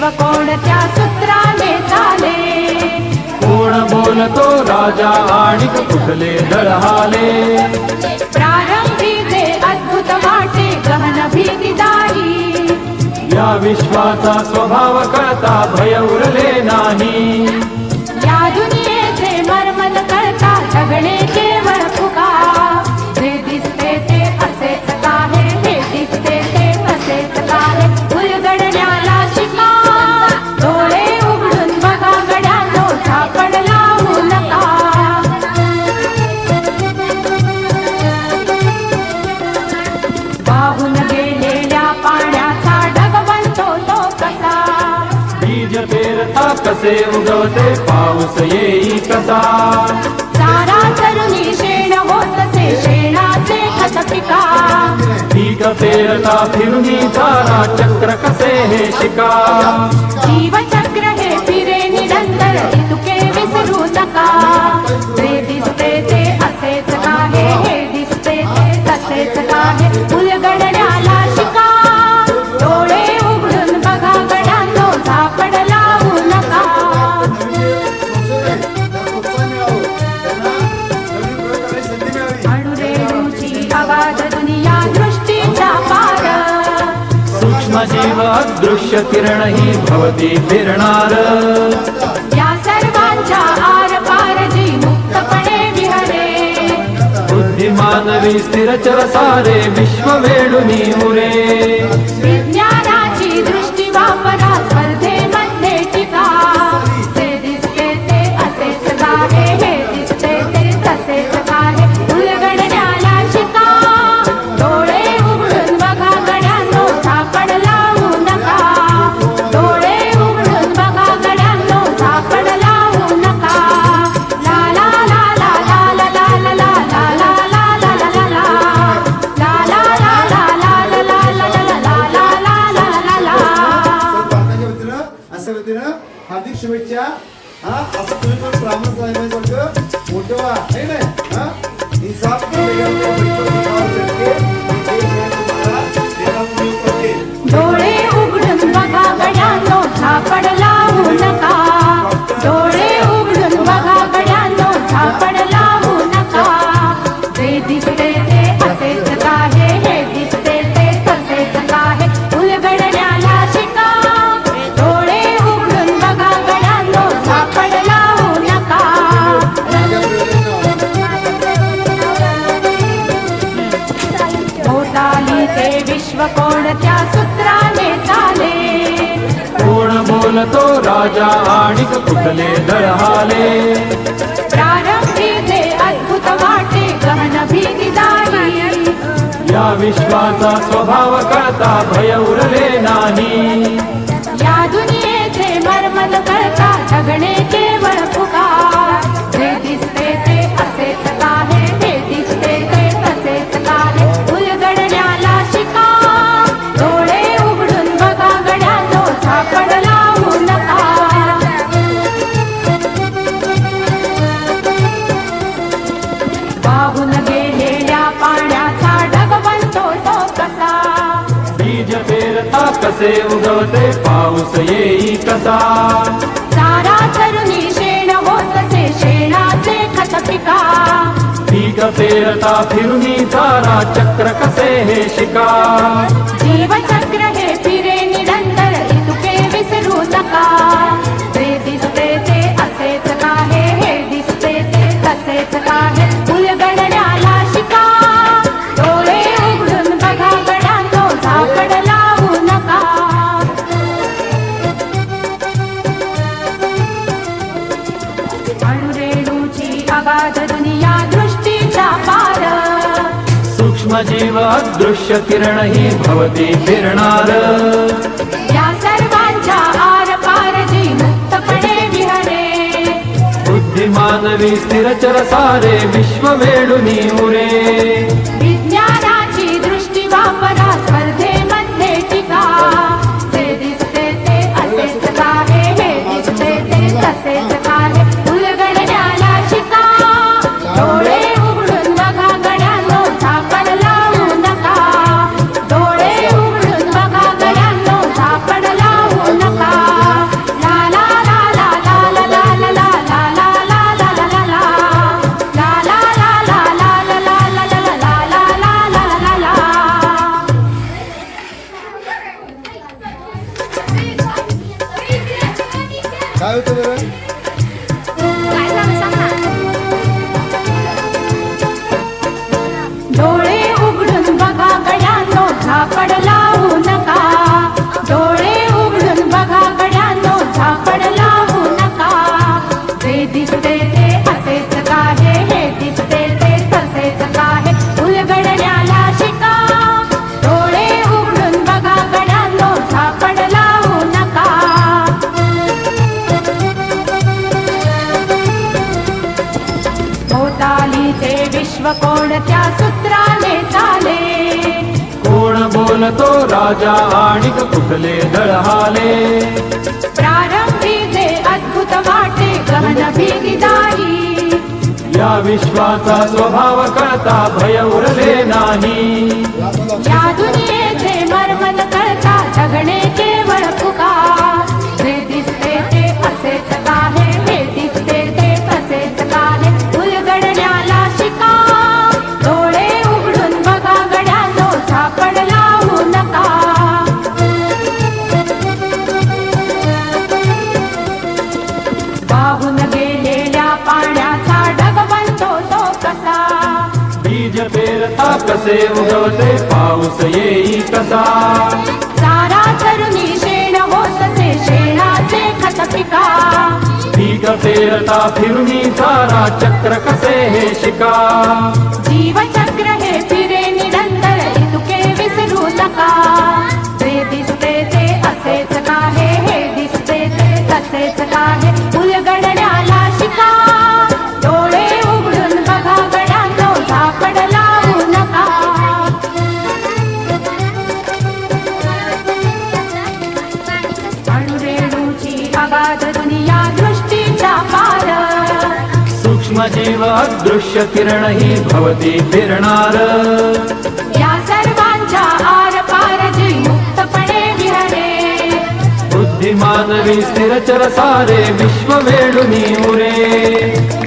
विश्व कोणत्या सूत्राने चाले कोण बोलतो राजा आणि कुठले दळहाले? प्रारंभी जे अद्भुत वाटे गहन भीतीदारी या विश्वाचा स्वभाव करता भय उरले नाही. या दुनियेचे मर्मन करता झगडे उगवसे उगवसे पाऊस येई कसा? सारा तरुणी शेण होतसे शेणाचे खत पिका. ठीक फेरता फिरुनी सारा चक्र कसे हे शिका? जीवच्या भवती सर्वा बुद्धिमानवि बुद्धिमानवी स्थिरचरसारे विश्ववेणुनी मुरे Thank you. मग फुटले दळहाले. अद्भुत वाटे गहन भीतीदारी या विश्वाचा स्वभाव कळता भय उरले नाही. या दुनियेचे मर्मत करता होतसे पाऊस येई कसा? सारा तरुणी शेण होतसे शेणाचे खत पिका पीक पेरता फिरुनी सारा चक्र कसे हे शिका? जीवचक्र जीवा दृश्य किरणी भवतीरनार सर्वापटे विहरे। बुद्धिमानवि स्थिरचरसारे विश्वमेणुनीमुरे कोण बोलतो राजा आणि कुठले दळहाले? प्रारंभी जे अद्भुत वाटे गहन भीतीदायी या विश्वाचा स्वभाव कळता भय उरले नाही. या दुनियेचे मर्मन कळता जगणे केवळ वाहून गेलेल्या पाण्याचा ढग बनतो तो कसा? बीज पेरता कसे उगवते पाऊस येई कसा? सारा तरुणी शेण होतचे शेणाचे खत पिका. पीक पेरता फिरुनी सारा चक्र कसे हे शिका? जीवचक्र जीव दृश्य किरण ही भवती फिरणार. या सर्वांच्या आर पार जी मुक्तपणे विहरे बुद्धिमानवी स्थिरचर सारे विश्व वेळुनी उरे.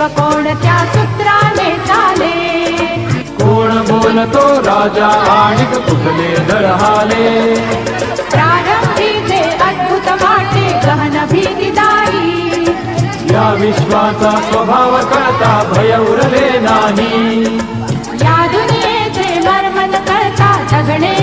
विश्व कोणत्या सूत्राने चाले कोण बोलतो राजा आणि कुठले दळहाले प्रारंभी जे अद्भुत वाटे गहन भीतीदायी. या विश्वाचा स्वभाव कळता भय उरले नाही. या दुनियेचे मर्मन कळता जगणे